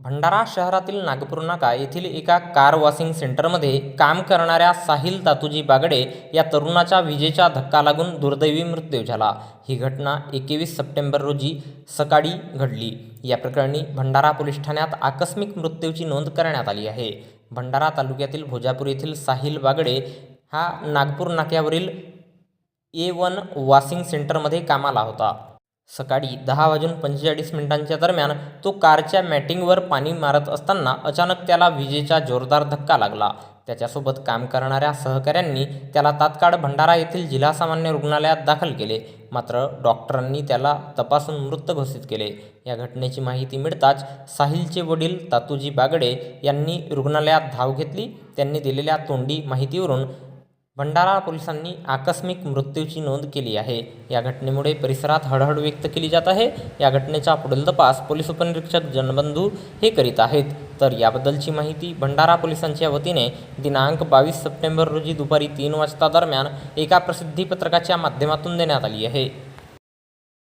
भंडारा शहरातील नागपूर नाका येथील एका कार वॉशिंग सेंटरमध्ये काम करणाऱ्या साहिल तातुजी बागडे या तरुणाच्या विजेचा धक्का लागून दुर्दैवी मृत्यू झाला. ही घटना एकवीस सप्टेंबर रोजी सकाळी घडली. या प्रकरणी भंडारा पोलीस ठाण्यात आकस्मिक मृत्यूची नोंद करण्यात आली आहे. भंडारा तालुक्यातील भोजापूर येथील साहिल बागडे हा नागपूर नाक्यावरील ए वन वॉशिंग सेंटरमध्ये कामाला होता. सकाळी दहा वाजून पंचेचाळीस मिनिटांच्या दरम्यान तो कारच्या मॅटिंगवर पाणी मारत असताना अचानक त्याला विजेचा जोरदार धक्का लागला. त्याच्यासोबत काम करणाऱ्या सहकाऱ्यांनी त्याला तात्काळ भंडारा येथील जिल्हा सामान्य रुग्णालयात दाखल केले. मात्र डॉक्टरांनी त्याला तपासून मृत घोषित केले. या घटनेची माहिती मिळताच साहिलचे वडील तातूजी बागडे यांनी रुग्णालयात धाव घेतली. त्यांनी दिलेल्या तोंडी माहितीवरून भंडारा पोलिसांनी आकस्मिक मृत्यूची नोंद केली आहे. या घटनेमुळे परिसरात हळहळ व्यक्त केली जात आहे. या घटनेचा पुढील तपास पोलीस उपनिरीक्षक जनबंधू हे करीत आहेत. तर याबद्दलची माहिती भंडारा पोलिसांच्या वतीने दिनांक बावीस सप्टेंबर रोजी दुपारी तीन वाजता दरम्यान एका प्रसिद्धीपत्रकाच्या माध्यमातून देण्यात आली आहे.